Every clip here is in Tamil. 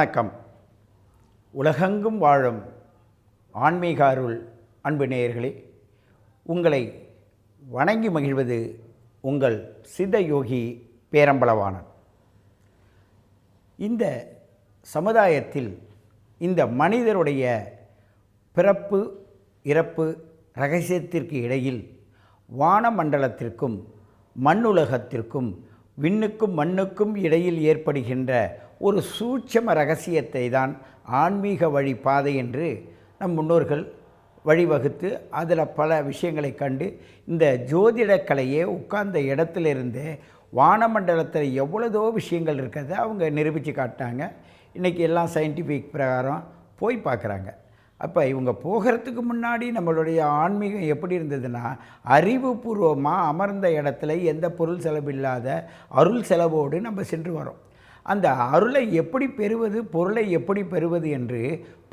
வணக்கம். உலகெங்கும் வாழும் ஆன்மீக அருள் அன்பு நேயர்களே உங்களை வணங்கி மகிழ்வது உங்கள் சித்த யோகி இந்த சமுதாயத்தில் இந்த மனிதருடைய பிறப்பு இறப்பு ரகசியத்திற்கு இடையில் வானமண்டலத்திற்கும் மண்ணுலகத்திற்கும் விண்ணுக்கும் மண்ணுக்கும் இடையில் ஏற்படுகின்ற ஒரு சூட்சம ரகசியத்தை தான் ஆன்மீக வழி பாதை என்று நம் முன்னோர்கள் வழிவகுத்து அதில் பல விஷயங்களை கண்டு இந்த ஜோதிடக் கலையே உட்கார்ந்த இடத்துலேருந்து வானமண்டலத்தில் எவ்வளதோ விஷயங்கள் இருக்கிறத அவங்க நிரூபித்து காட்டினாங்க. இன்றைக்கி எல்லாம் சயின்டிஃபிக் பிரகாரம் போய் பார்க்குறாங்க. அப்போ இவங்க போகிறதுக்கு முன்னாடி நம்மளுடைய ஆன்மீகம் எப்படி இருந்ததுன்னா அறிவுபூர்வமாக அமர்ந்த இடத்துல எந்த பொருள் செலவில்லாத அருள் செலவோடு நம்ம சென்று வரோம். அந்த அருளை எப்படி பெறுவது பொருளை எப்படி பெறுவது என்று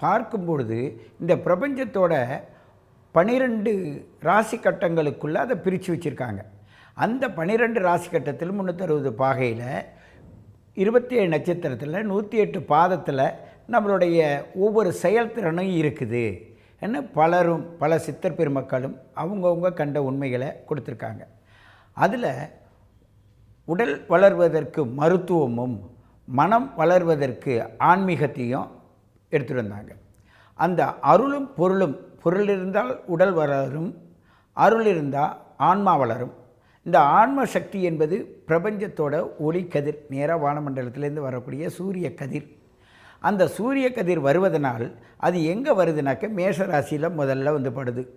பார்க்கும் பொழுது இந்த பிரபஞ்சத்தோட பனிரெண்டு ராசி கட்டங்களுக்குள்ளே அதை பிரித்து வச்சுருக்காங்க. அந்த பனிரெண்டு ராசி கட்டத்தில் முந்நூற்றறுபது பாகையில் இருபத்தி ஏழு நட்சத்திரத்தில் நூற்றி எட்டு பாதத்தில் நம்மளுடைய ஒவ்வொரு செயல்திறனும் இருக்குது என்ன பலரும் பல சித்தர் பெருமக்களும் அவங்கவுங்க கண்ட உண்மைகளை கொடுத்துருக்காங்க. அதில் உடல் வளர்வதற்கு மருத்துவமும் மனம் வளர்வதற்கு ஆன்மீகத்தையும் எடுத்துகிட்டு வந்தாங்க. அந்த அருளும் பொருளும் பொருள் இருந்தால் உடல் வளரும் அருள் இருந்தால் ஆன்மா வளரும். இந்த ஆன்ம சக்தி என்பது பிரபஞ்சத்தோட ஒளி கதிர் நேராக வானமண்டலத்திலேருந்து வரக்கூடிய சூரிய கதிர். அந்த சூரிய கதிர் வருவதனால் அது எங்கே வருதுனாக்க மேஷராசியில் முதல்ல வந்து படுது.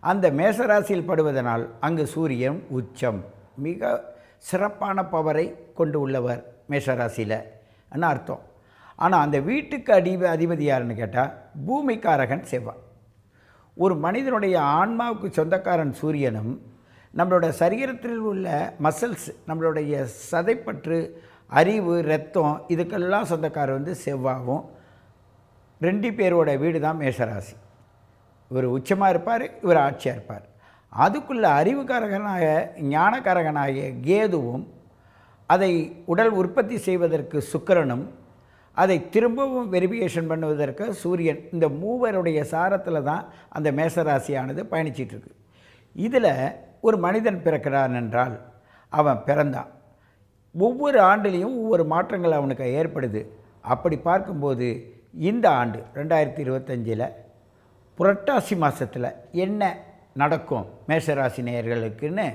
அந்த மேஷராசியில் படுவதனால் அங்கு சூரியன் உச்சம். மிக சிறப்பான பவரை கொண்டு உள்ளவர் மேஷராசியில். அர்த்தம்? ஆனால் அந்த வீட்டுக்கு அடி அதிபதி யாருன்னு கேட்டால் பூமிக்காரகன் செவ்வாய். ஒரு மனிதனுடைய ஆன்மாவுக்கு சொந்தக்காரன் சூரியனும் நம்மளோட சரீரத்தில் உள்ள மசில்ஸ் நம்மளுடைய சதைப்பற்று அறிவு ரத்தம் இதுக்கெல்லாம் சொந்தக்காரர் வந்து செவ்வாவும் ரெண்டு பேரோட வீடு தான் மேஷராசி. இவர் உச்சமாக இருப்பார் இவர் ஆட்சியாக இருப்பார். அதுக்குள்ளே அறிவுக்காரகனாக ஞானக்காரகனாகிய கேதுவும் அதை உடல் உற்பத்தி செய்வதற்கு சுக்கிரனும் அதை திரும்பவும் வெரிஃபிகேஷன் பண்ணுவதற்கு சூரியன் இந்த மூவருடைய சாரத்தில் தான் அந்த மேசராசியானது பயணிச்சிட்ருக்கு இதில் ஒரு மனிதன் பிறக்கிறான் என்றால் அவன் பிறந்தான். ஒவ்வொரு ஆண்டுலேயும் ஒவ்வொரு மாற்றங்கள் அவனுக்கு ஏற்படுது. அப்படி பார்க்கும்போது இந்த ஆண்டு ரெண்டாயிரத்தி இருபத்தஞ்சில் புரட்டாசி மாதத்தில் என்ன நடக்கும் மேஷராசி நேயர்களுக்குன்னு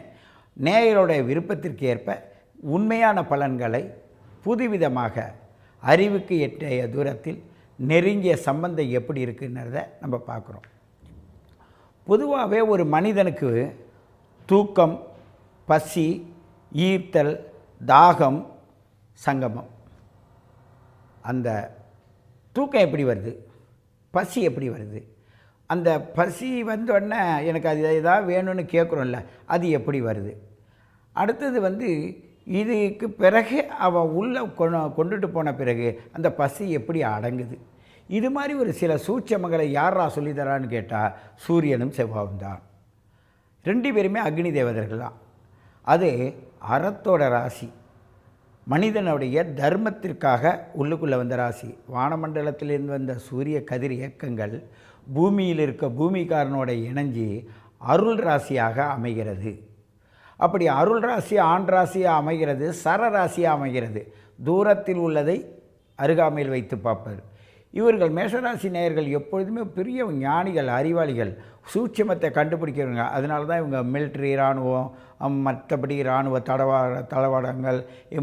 நேயரோட விருப்பத்திற்கு ஏற்ப உண்மையான பலன்களை புதுவிதமாக அறிவுக்கு எட்டிய தூரத்தில் நெருங்கிய சம்பந்தம் எப்படி இருக்குங்கிறத நம்ம பார்க்குறோம். பொதுவாகவே ஒரு மனிதனுக்கு தூக்கம் பசி ஈர்த்தல் தாகம் சங்கமம். அந்த தூக்கம் எப்படி வருது? பசி எப்படி வருது? அந்த பசி வந்தோடனே எனக்கு அது எதாவது வேணும்னு கேட்குறோம்ல அது எப்படி வருது? அடுத்தது வந்து இதுக்கு பிறகு அவள் உள்ளே கொண்டுட்டு போன பிறகு அந்த பசி எப்படி அடங்குது? இது மாதிரி ஒரு சில சூட்சமங்களை யாரா சொல்லித்தரான்னு கேட்டால் சூரியனும் செவ்வாவும் தான். ரெண்டு பேருமே அக்னி தேவதர்கள் தான் அது அறத்தோட ராசி. மனிதனுடைய தர்மத்திற்காக உள்ளுக்குள்ளே வந்த ராசி. வானமண்டலத்திலிருந்து வந்த சூரிய கதிர் இயக்கங்கள் பூமியில் இருக்க பூமிக்காரனோட இணைஞ்சி அருள் ராசியாக அமைகிறது. அப்படி அருள் ராசி ஆண் ராசியாக அமைகிறது சர ராசியாக அமைகிறது. தூரத்தில் உள்ளதை அருகாமையில் வைத்து பார்ப்பது இவர்கள் மேஷராசி நேயர்கள் எப்பொழுதுமே பெரிய ஞானிகள் அறிவாளிகள் சூட்சமத்தை கண்டுபிடிக்கிறவங்க. அதனால தான் இவங்க மிலிட்ரி இராணுவம் மற்றபடி இராணுவ தடவா தளவாடங்கள்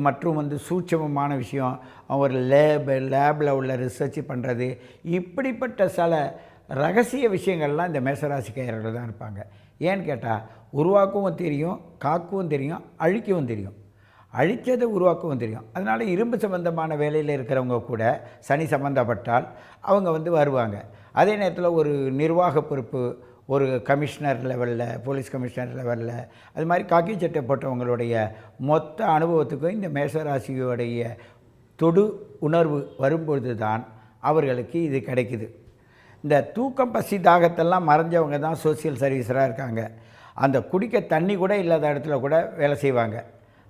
மற்றும் வந்து சூட்சமமான விஷயம். ஒரு லேபு லேபில் உள்ள ரிசர்ச் பண்ணுறது இப்படிப்பட்ட சில ரகசிய விஷயங்கள்லாம் இந்த மேசராசிக்காரர்கள் தான் இருப்பாங்க. ஏன்னு கேட்டால் உருவாக்கவும் தெரியும் காக்கவும் தெரியும் அழிக்கவும் தெரியும். அழித்ததை உருவாக்கவும் தெரியும். அதனால் இரும்பு சம்பந்தமான வேலையில் இருக்கிறவங்க கூட சனி சம்மந்தப்பட்டால் அவங்க வந்து வருவாங்க. அதே நேரத்தில் ஒரு நிர்வாக பொறுப்பு ஒரு கமிஷனர் லெவலில் போலீஸ் கமிஷனர் லெவலில் அது மாதிரி காக்கி சட்டை போட்டவங்களுடைய மொத்த அனுபவத்துக்கும் இந்த மேஷராசியோடைய தொடு உணர்வு வரும்பொழுது தான் அவர்களுக்கு இது கிடைக்குது. இந்த தூக்கம் பசி தாகத்தெல்லாம் மறைஞ்சவங்க தான் சோசியல் சர்வீஸராக இருக்காங்க. அந்த குடிக்க தண்ணி கூட இல்லாத இடத்துல கூட வேலை செய்வாங்க.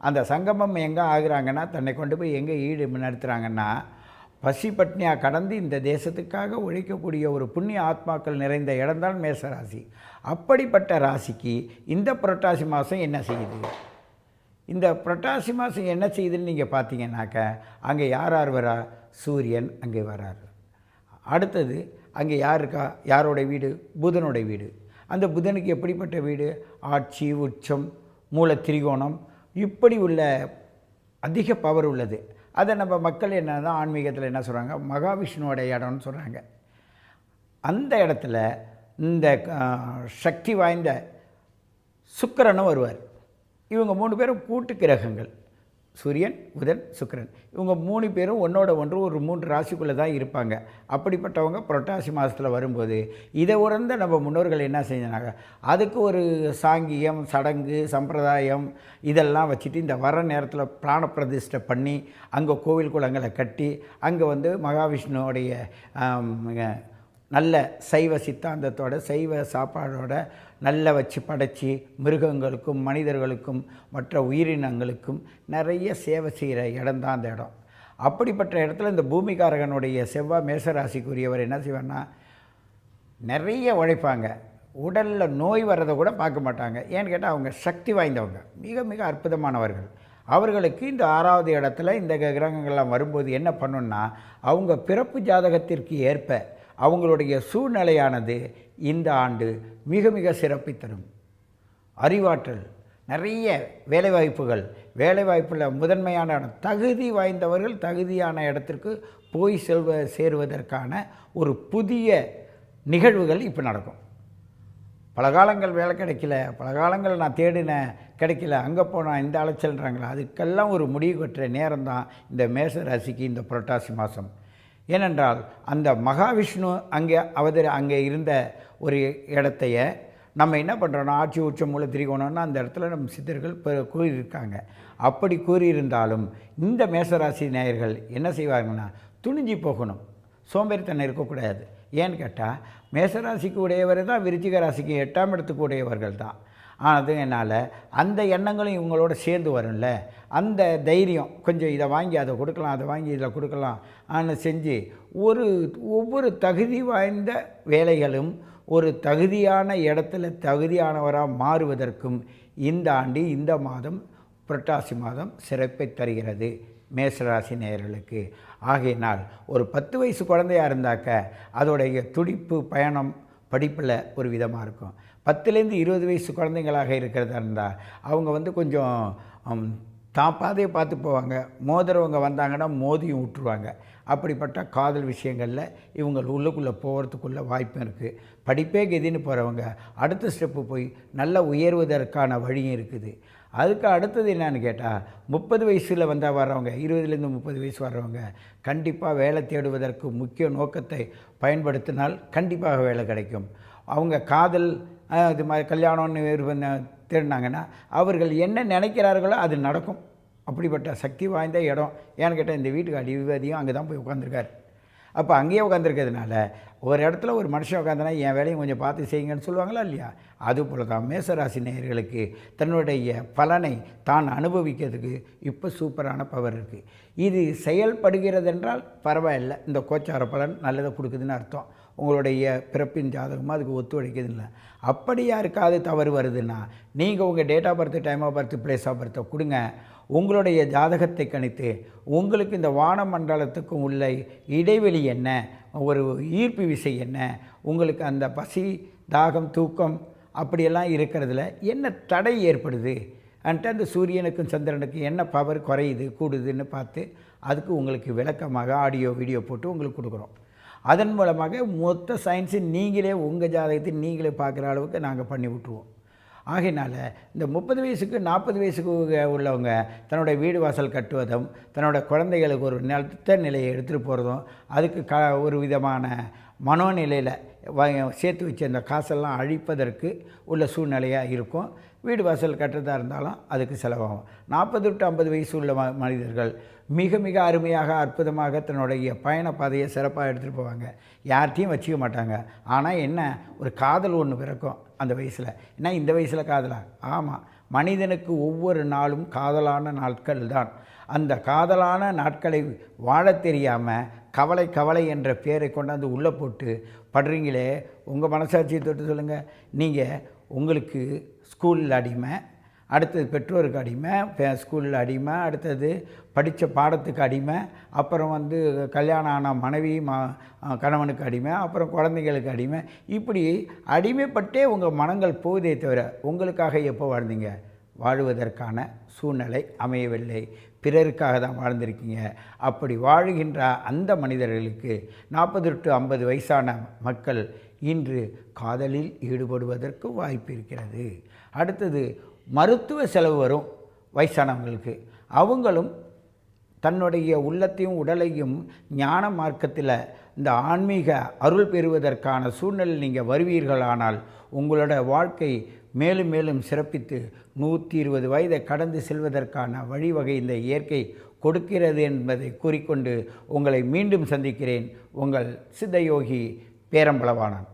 அந்த சங்கமம் எங்கே ஆகுறாங்கன்னா தன்னை கொண்டு போய் எங்கே ஈடு நடத்துகிறாங்கன்னா பசி பட்னியாக கடந்து இந்த தேசத்துக்காக உழைக்கக்கூடிய ஒரு புண்ணிய ஆத்மாக்கள் நிறைந்த இடம்தான் மேச ராசி அப்படிப்பட்ட ராசிக்கு இந்த புரட்டாசி மாதம் என்ன செய்யுது? இந்த புரட்டாசி மாதம் என்ன செய்யுதுன்னு நீங்கள் பார்த்தீங்கன்னாக்க அங்கே யார் யார் வரா? சூரியன் அங்கே வரார். அடுத்தது அங்கே யார் இருக்கா? யாரோட வீடு? புதனோட வீடு. அந்த புதனுக்கு எப்படிப்பட்ட வீடு? ஆட்சி உச்சம் மூல திரிகோணம் இப்படி உள்ள அதிக பவர் உள்ளது. அதை நம்ம மக்கள் என்ன தான் ஆன்மீகத்தில் என்ன சொல்கிறாங்க மகாவிஷ்ணுவோட இடம்னு சொல்கிறாங்க அந்த இடத்துல இந்த சக்தி வாய்ந்த சுக்கிரனும் வருவார். இவங்க மூணு பேரும் கூட்டு கிரகங்கள். சூரியன் புதன் சுக்கரன். இவங்க மூணு பேரும் ஒன்றோட ஒன்று ஒரு மூன்று ராசிக்குள்ளே தான் இருப்பாங்க. அப்படிப்பட்டவங்க புரட்டாசி மாதத்தில் வரும்போது இதை உணர்ந்த நம்ம முன்னோர்கள் என்ன செஞ்சாங்க? அதுக்கு ஒரு சாங்கியம் சடங்கு சம்பிரதாயம் இதெல்லாம் வச்சுட்டு இந்த வர நேரத்தில் பிராண பிரதிஷ்டை பண்ணி அங்கே கோவில் குளங்களை கட்டி அங்கே வந்து மகாவிஷ்ணுவோடைய நல்ல சைவ சித்தாந்தத்தோட சைவ சாப்பாடோட நல்ல வச்சு படைச்சி மிருகங்களுக்கும் மனிதர்களுக்கும் மற்ற உயிரினங்களுக்கும் நிறைய சேவை செய்கிற இடம் தான் அந்த இடம். அப்படிப்பட்ட இடத்துல இந்த பூமிகாரகனுடைய செவ்வாய் மேசராசிக்குரியவர் என்ன செய்வார்னா நிறைய உழைப்பாங்க. உடலில் நோய் வர்றதை கூட பார்க்க மாட்டாங்க. ஏன்னு கேட்டால் அவங்க சக்தி வாய்ந்தவங்க. மிக மிக அற்புதமானவர்கள். அவர்களுக்கு இந்த ஆறாவது இடத்துல இந்த கிரகங்கள்லாம் வரும்போது என்ன பண்ணுன்னா அவங்க பிறப்பு ஜாதகத்திற்கு ஏற்ப அவங்களுடைய சூழ்நிலையானது இந்த ஆண்டு மிக மிக சிறப்பை தரும். அறிவாற்றல் நிறைய வேலைவாய்ப்புகள் வேலைவாய்ப்பில் முதன்மையான இடம் தகுதி வாய்ந்தவர்கள் தகுதியான இடத்திற்கு போய் செல்வ சேருவதற்கான ஒரு புதிய நிகழ்வுகள் இப்போ நடக்கும். பல காலங்கள் வேலை கிடைக்கல பல காலங்கள் நான் தேடினேன் கிடைக்கல அங்கே போனால் இந்த அலைச்சல்ன்றாங்களா அதுக்கெல்லாம் ஒரு முடிவு கட்டுற நேரம் தான் இந்த மேச ராசிக்கு இந்த புரட்டாசி மாதம் ஏனென்றால் அந்த மகாவிஷ்ணு அங்கே அவதரி அங்கே இருந்த ஒரு இடத்தைய நம்ம என்ன பண்ணுறோன்னா ஆட்சி உச்சம் மூல திரிகோணம்னா அந்த இடத்துல நம்ம சித்தர்கள் கூறியிருக்காங்க. அப்படி கூறியிருந்தாலும் இந்த மேசராசி நேயர்கள் என்ன செய்வாங்கன்னா துணிஞ்சு போகணும். சோம்பேறித்தனம் இருக்கக்கூடாது. ஏன்னு கேட்டால் மேசராசிக்கு உடையவர் தான் விருச்சிக ராசிக்கு எட்டாம் இடத்துக்கு உடையவர்கள் தான் அதனால் அந்த எண்ணங்களும் இவங்களோட சேர்ந்து வரும்ல. அந்த தைரியம் கொஞ்சம் இதை வாங்கி அதை கொடுக்கலாம் அதை வாங்கி இதில் கொடுக்கலாம் ஆனால் செஞ்சு ஒரு ஒவ்வொரு தகுதி வாய்ந்த வேலைகளும் ஒரு தகுதியான இடத்துல தகுதியானவராக மாறுவதற்கும் இந்த ஆண்டு இந்த மாதம் புரட்டாசி மாதம் சிறப்பை தருகிறது மேசராசி நேயர்களுக்கு. ஆகையினால் ஒரு பத்து வயசு குழந்தையா இருந்தாக்க அதோடைய துடிப்பு பயணம் படிப்பில் ஒரு விதமாக இருக்கும். பத்துலேருந்து இருபது வயசு குழந்தைங்களாக இருக்கிறதா இருந்தால் அவங்க வந்து கொஞ்சம் தான் பாதையை பார்த்து போவாங்க. மோதுறவங்க வந்தாங்கன்னா மோதியும் விட்டுருவாங்க அப்படிப்பட்ட காதல் விஷயங்களில் இவங்க உள்ளுக்குள்ளே போகிறதுக்குள்ள வாய்ப்பும் இருக்குது படிப்பே கெதின்னு போகிறவங்க அடுத்த ஸ்டெப்பு போய் நல்லா உயர்வதற்கான வழியும் இருக்குது. அதுக்கு அடுத்தது என்னன்னு கேட்டால் முப்பது வயசில் வந்தால் வர்றவங்க இருபதுலேருந்து முப்பது வயசு வர்றவங்க கண்டிப்பாக வேலை தேடுவதற்கு முக்கிய நோக்கத்தை பயன்படுத்தினால் கண்டிப்பாக வேலை கிடைக்கும். அவங்க காதல் இது மாதிரி கல்யாணம்னு விருப்பம் தேடினாங்கன்னா அவர்கள் என்ன நினைக்கிறார்களோ அது நடக்கும். அப்படிப்பட்ட சக்தி வாய்ந்த இடம். ஏன்னு கேட்டால் இந்த வீட்டுக்கு அடிவதியும் அங்கே தான் போய் உட்காந்துருக்காரு அப்போ அங்கேயே உட்காந்துருக்கிறதுனால ஒரு இடத்துல ஒரு மனுஷன் உட்காந்தனா என் வேலையும் கொஞ்சம் பார்த்து செய்யுங்கன்னு சொல்லுவாங்களா இல்லையா? அதுபோல தான் மேசராசி நேயர்களுக்கு தன்னுடைய பலனை தான் அனுபவிக்கிறதுக்கு இப்போ சூப்பரான பவர் இருக்குது இது செயல்படுகிறதென்றால் பரவாயில்லை. இந்த கோச்சார பலன் நல்லதை கொடுக்குதுன்னு அர்த்தம். உங்களுடைய பிறப்பின் ஜாதகமாக அதுக்கு ஒத்துழைக்கிறது இல்லை அப்படி யாருக்காவது தவறு வருதுன்னா நீங்கள் உங்கள் date of birth time of birth place of பர்த்தை கொடுங்க. உங்களுடைய ஜாதகத்தை கணித்து உங்களுக்கு இந்த வான மண்டலத்துக்கும் உள்ள இடைவெளி என்ன? ஒரு ஈர்ப்பு விசை என்ன? உங்களுக்கு அந்த பசி தாகம் தூக்கம் அப்படியெல்லாம் இருக்கிறதுல என்ன தடை ஏற்படுது? அன்ட்டு அந்த சூரியனுக்கும் சந்திரனுக்கும் என்ன பவர் குறையுது கூடுதுன்னு பார்த்து அதுக்கு உங்களுக்கு விளக்கமாக ஆடியோ வீடியோ போட்டு உங்களுக்கு கொடுக்குறோம். அதன் மூலமாக மொத்த சயின்ஸை நீங்களே உங்கள் ஜாதகத்தை நீங்களே பார்க்குற அளவுக்கு நாங்கள் பண்ணி விட்ருவோம் ஆகையினால் இந்த முப்பது வயசுக்கு நாற்பது வயசுக்கு உள்ளவங்க தன்னோட வீடு வாசல் கட்டுவதும் தன்னோட குழந்தைகளுக்கு ஒரு நிலத்த நிலையை எடுத்துகிட்டு போகிறதும் அதுக்கு க ஒரு விதமான மனோநிலையில் சேர்த்து வச்ச அந்த காசெல்லாம் அழிப்பதற்கு உள்ள சூழ்நிலையாக இருக்கும். வீடு வாசல் கட்டுறதா இருந்தாலும் அதுக்கு செலவாகும். நாற்பது டு ஐம்பது வயசு உள்ள ம மனிதர்கள் மிக மிக அருமையாக அற்புதமாக தன்னுடைய பயண பாதையை சிறப்பாக எடுத்துகிட்டு போவாங்க. யார்கிட்டையும் வச்சுக்க மாட்டாங்க. ஆனால் என்ன? ஒரு காதல் ஒன்று பிறக்கும் அந்த வயசில். என்ன? இந்த வயசில் காதலா? ஆமாம் மனிதனுக்கு ஒவ்வொரு நாளும் காதலான நாட்கள் தான். அந்த காதலான நாட்களை வாழ தெரியாமல் கவலை கவலை என்ற பேரை கொண்டாந்து உள்ளே போட்டு படுறீங்களே உங்கள் மனசாட்சியை தொட்டு சொல்லுங்கள் நீங்கள் உங்களுக்கு ஸ்கூலில் அடிமை அடுத்தது பெற்றோருக்கு அடிமை ஸ்கூலில் அடிமை அடுத்தது படித்த பாடத்துக்கு அடிமை அப்புறம் வந்து கல்யாணம் ஆன மனைவி மா கணவனுக்கு அடிமை அப்புறம் குழந்தைங்களுக்கு அடிமை. இப்படி அடிமைப்பட்டே உங்கள் மனங்கள் போகுதே தவிர உங்களுக்காக எப்போ வாழ்ந்தீங்க? வாழ்வதற்கான சூழ்நிலை அமையவில்லை. பிறருக்காக தான் வாழ்ந்திருக்கீங்க. அப்படி வாழுகின்ற அந்த மனிதர்களுக்கு நாற்பது டு ஐம்பது வயசான மக்கள் இன்று காதலில் ஈடுபடுவதற்கு வாய்ப்பு இருக்கிறது. அடுத்தது மருத்துவ செலவு வரும் வயசானவங்களுக்கு. அவங்களும் தன்னுடைய உள்ளத்தையும் உடலையும் ஞான மார்க்கத்தில் இந்த ஆன்மீக அருள் பெறுவதற்கான சூழ்நிலை நீங்கள் வருவீர்களானால் உங்களோட வாழ்க்கை மேலும் மேலும் சிறப்பித்து நூற்றி இருபது வயதை கடந்து செல்வதற்கான வழிவகை இந்த இயற்கை கொடுக்கிறது என்பதை கூறிக்கொண்டு உங்களை மீண்டும் சந்திக்கிறேன். உங்கள் சித்தயோகி பேரம்பளவானன்